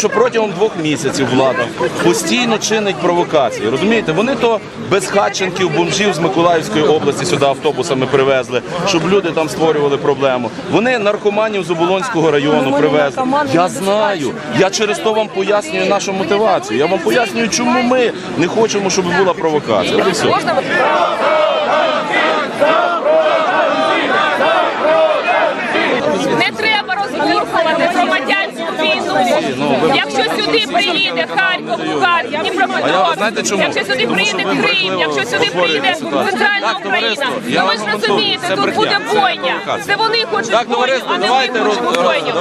Що протягом двох місяців влада постійно чинить провокації. Розумієте, вони то безхатченків, бомжів з Миколаївської області сюди автобусами привезли, щоб люди там створювали проблему. Вони наркоманів з Оболонського району привезли. Я знаю. Я через то вам пояснюю нашу мотивацію. Я вам пояснюю, чому ми не хочемо, щоб була провокація. От і все. Сюди приїде Харків, Луганськ, А Дніпропетровськ, знаєте чому? якщо сюди прийде Крим, якщо сюди прийде центральна Україна, ну ви ж розумієте, тут брехня, буде бойня. Це вони хочуть Так, бойню, а не ми хочемо бойню.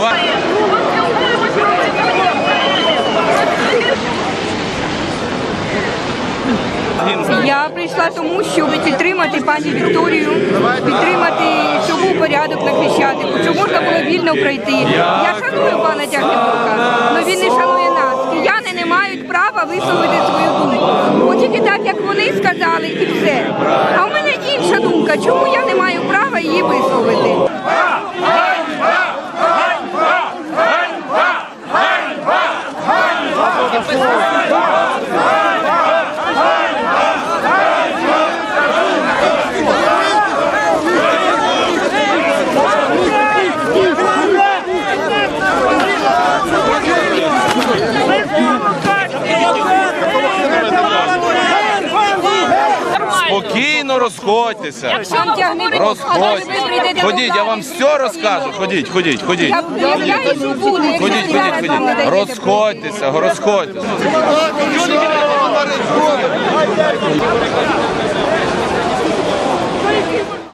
Я прийшла тому, щоб підтримати пані Вікторію, підтримати, був порядок на Хрещатику, щоб можна було вільно пройти. Я шаную пана Тягнебока, права висловити свою думку. Бо тільки так, як вони сказали, і все. А в мене інша думка, чому я не маю права її висловити. Нормально. Розходьтеся. Розходьтеся. Ходіть, я вам все розкажу. Ходіть, ходіть, ходіть. Ходіть, ходіть, ходіть. Розходьтеся, розходьтеся.